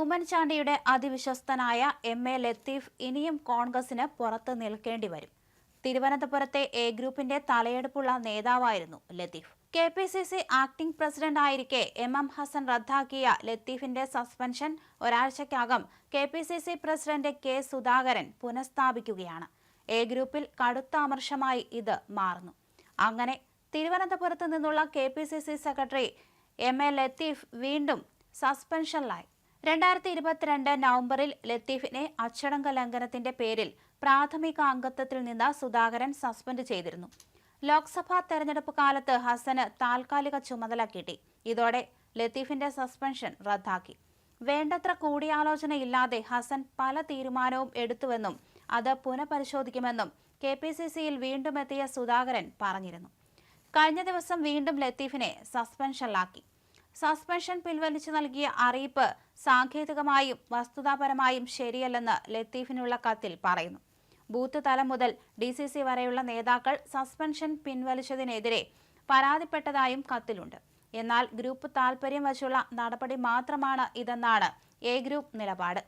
ഉമ്മൻചാണ്ടിയുടെ അതിവിശ്വസ്തനായ M A Latheef ഇനിയും കോൺഗ്രസിന് പുറത്ത് നിൽക്കേണ്ടി വരും. തിരുവനന്തപുരത്തെ എ ഗ്രൂപ്പിന്റെ തലയെടുപ്പുള്ള നേതാവായിരുന്നു Latheef. K P C C acting president ആയിരിക്കെ M M Hassan റദ്ദാക്കിയ ലത്തീഫിന്റെ suspension ഒരാഴ്ചയ്ക്കകം K P C C president K Sudhakaran പുനഃസ്ഥാപിക്കുകയാണ്. A ഗ്രൂപ്പിൽ കടുത്ത അമർഷമായി ഇത് മാറുന്നു. അങ്ങനെ തിരുവനന്തപുരത്ത് നിന്നുള്ള K P C C secretary M A Latheef വീണ്ടും സസ്പെൻഷനിലായി. രണ്ടായിരത്തി ഇരുപത്തിരണ്ട് നവംബറിൽ ലത്തീഫിനെ അച്ചടങ്ക ലംഘനത്തിന്റെ പേരിൽ പ്രാഥമിക അംഗത്വത്തിൽ നിന്ന് സുധാകരൻ സസ്പെൻഡ് ചെയ്തിരുന്നു. ലോക്സഭാ തെരഞ്ഞെടുപ്പ് കാലത്ത് ഹസന് താൽക്കാലിക ചുമതല കിട്ടി ഇതോടെ ലത്തീഫിന്റെ സസ്പെൻഷൻ റദ്ദാക്കി. വേണ്ടത്ര കൂടിയാലോചനയില്ലാതെ ഹസൻ പല തീരുമാനവും എടുത്തുവെന്നും അത് പുനഃപരിശോധിക്കുമെന്നും കെ പി സി സിയിൽ വീണ്ടും എത്തിയ സുധാകരൻ പറഞ്ഞിരുന്നു. കഴിഞ്ഞ ദിവസം വീണ്ടും ലത്തീഫിനെ സസ്പെൻഷനിലാക്കി. സസ്പെൻഷൻ പിൻവലിച്ചു നൽകിയ അറിയിപ്പ് സാങ്കേതികമായും വസ്തുതാപരമായും ശരിയല്ലെന്ന് ലത്തീഫിനുള്ള കത്തിൽ പറയുന്നു. ബൂത്ത് തലം മുതൽ ഡി സി സി വരെയുള്ള നേതാക്കൾ സസ്പെൻഷൻ പിൻവലിച്ചതിനെതിരെ പരാതിപ്പെട്ടതായും കത്തിലുണ്ട്. എന്നാൽ ഗ്രൂപ്പ് താൽപര്യം വച്ചുള്ള നടപടി മാത്രമാണ് ഇതെന്നാണ് എ ഗ്രൂപ്പ് നിലപാട്.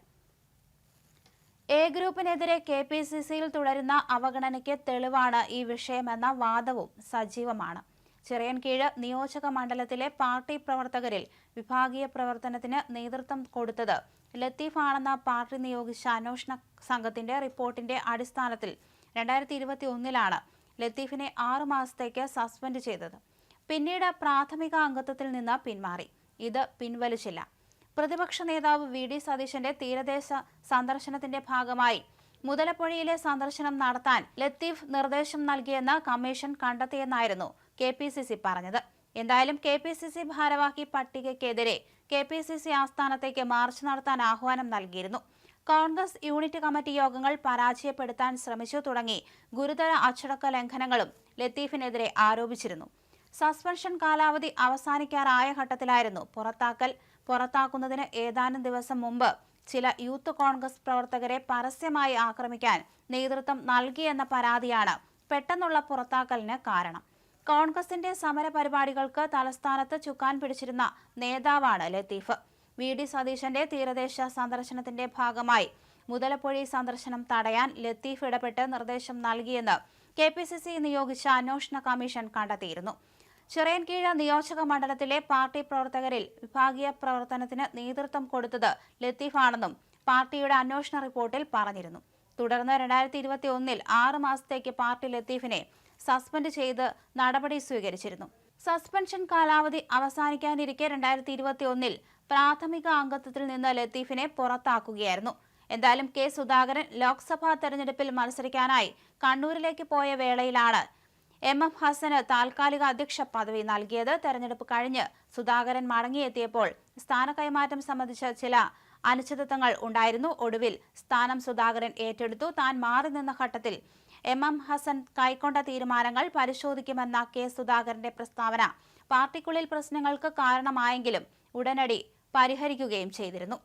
എ ഗ്രൂപ്പിനെതിരെ കെ പി സി സിയിൽ തുടരുന്ന അവഗണനയ്ക്ക് തെളിവാണ് ഈ വിഷയമെന്ന വാദവും സജീവമാണ്. ചിറയൻകീഴ് നിയോജക മണ്ഡലത്തിലെ പാർട്ടി പ്രവർത്തകരിൽ വിഭാഗീയ പ്രവർത്തനത്തിന് നേതൃത്വം കൊടുത്തത്. ലത്തീഫാണെന്ന പാർട്ടി നിയോഗിച്ച അന്വേഷണ സംഘത്തിന്റെ റിപ്പോർട്ടിന്റെ അടിസ്ഥാനത്തിൽ രണ്ടായിരത്തി ഇരുപത്തി ഒന്നിലാണ് ലത്തീഫിനെ ആറു മാസത്തേക്ക് സസ്പെൻഡ് ചെയ്തത്. പിന്നീട് പ്രാഥമിക അംഗത്വത്തിൽ നിന്ന് പിന്മാറി. ഇത് പിൻവലിച്ചില്ല. പ്രതിപക്ഷ നേതാവ് വി. ഡി. സതീശന്റെ തീരദേശ സന്ദർശനത്തിന്റെ ഭാഗമായി മുതലപ്പുഴയിലെ സന്ദർശനം നടത്താൻ ലത്തീഫ് നിർദ്ദേശം നൽകിയെന്ന് കമ്മീഷൻ കണ്ടെത്തിയെന്നായിരുന്നു കെ പി സി സി പറഞ്ഞത്. എന്തായാലും കെ പി സി സി ഭാരവാഹി പട്ടികയ്ക്കെതിരെ കെ പി സി സി ആസ്ഥാനത്തേക്ക് മാർച്ച് നടത്താൻ ആഹ്വാനം നൽകിയിരുന്നു. കോൺഗ്രസ് യൂണിറ്റ് കമ്മിറ്റി യോഗങ്ങൾ പരാജയപ്പെടുത്താൻ ശ്രമിച്ചു തുടങ്ങി ഗുരുതര അച്ചടക്ക ലംഘനങ്ങളും ലത്തീഫിനെതിരെ ആരോപിച്ചിരുന്നു. സസ്പെൻഷൻ കാലാവധി അവസാനിക്കാറായ ഘട്ടത്തിലായിരുന്നു പുറത്താക്കൽ. പുറത്താക്കുന്നതിന് ഏതാനും ദിവസം മുമ്പ് ചില യൂത്ത് കോൺഗ്രസ് പ്രവർത്തകരെ പരസ്യമായി ആക്രമിക്കാൻ നേതൃത്വം നൽകിയെന്ന പരാതിയാണ് പെട്ടെന്നുള്ള പുറത്താക്കലിന് കാരണം. കോൺഗ്രസിന്റെ സമര പരിപാടികൾക്ക് തലസ്ഥാനത്ത് ചുക്കാൻ പിടിച്ചിരുന്ന നേതാവാണ് ലത്തീഫ്. വി. ഡി. സതീശന്റെ തീരദേശ സന്ദർശനത്തിന്റെ ഭാഗമായി മുതലപ്പുഴി സന്ദർശനം തടയാൻ ലത്തീഫ് ഇടപെട്ട് നിർദ്ദേശം നൽകിയെന്ന് കെ പി സി സി നിയോഗിച്ച അന്വേഷണ കമ്മീഷൻ കണ്ടെത്തിയിരുന്നു. ചിറയൻകീഴ് നിയോജക മണ്ഡലത്തിലെ പാർട്ടി പ്രവർത്തകരിൽ വിഭാഗീയ പ്രവർത്തനത്തിന് നേതൃത്വം കൊടുത്തത് ലത്തീഫാണെന്നും പാർട്ടിയുടെ അന്വേഷണ റിപ്പോർട്ടിൽ പറഞ്ഞിരുന്നു. തുടർന്ന് രണ്ടായിരത്തി ഇരുപത്തി ഒന്നിൽ ആറ് മാസത്തേക്ക് പാർട്ടി ലത്തീഫിനെ സസ്പെൻഡ് ചെയ്ത് നടപടി സ്വീകരിച്ചിരുന്നു. സസ്പെൻഷൻ കാലാവധി അവസാനിക്കാനിരിക്കെ രണ്ടായിരത്തി ഇരുപത്തി ഒന്നിൽ പ്രാഥമിക അംഗത്വത്തിൽ നിന്ന് ലത്തീഫിനെ പുറത്താക്കുകയായിരുന്നു. എന്തായാലും കെ സുധാകരൻ ലോക്സഭാ തെരഞ്ഞെടുപ്പിൽ മത്സരിക്കാനായി കണ്ണൂരിലേക്ക് പോയ വേളയിലാണ് എം എം ഹസന് താൽക്കാലിക അധ്യക്ഷ പദവി നൽകിയത്. തെരഞ്ഞെടുപ്പ് കഴിഞ്ഞ് സുധാകരൻ മടങ്ങിയെത്തിയപ്പോൾ സ്ഥാന കൈമാറ്റം സംബന്ധിച്ച ചില അനിശ്ചിതത്വങ്ങൾ ഉണ്ടായിരുന്നു. ഒടുവിൽ സ്ഥാനം സുധാകരൻ ഏറ്റെടുത്തു. താൻ മാറി നിന്ന ഘട്ടത്തിൽ എം എം ഹസൻ കൈക്കൊണ്ട തീരുമാനങ്ങൾ പരിശോധിക്കുമെന്ന കെ സുധാകരന്റെ പ്രസ്താവന. പാർട്ടിക്കുള്ളിൽ പ്രശ്നങ്ങൾക്ക് കാരണമായെങ്കിലും ഉടനടി പരിഹരിക്കുകയും ചെയ്തിരുന്നു.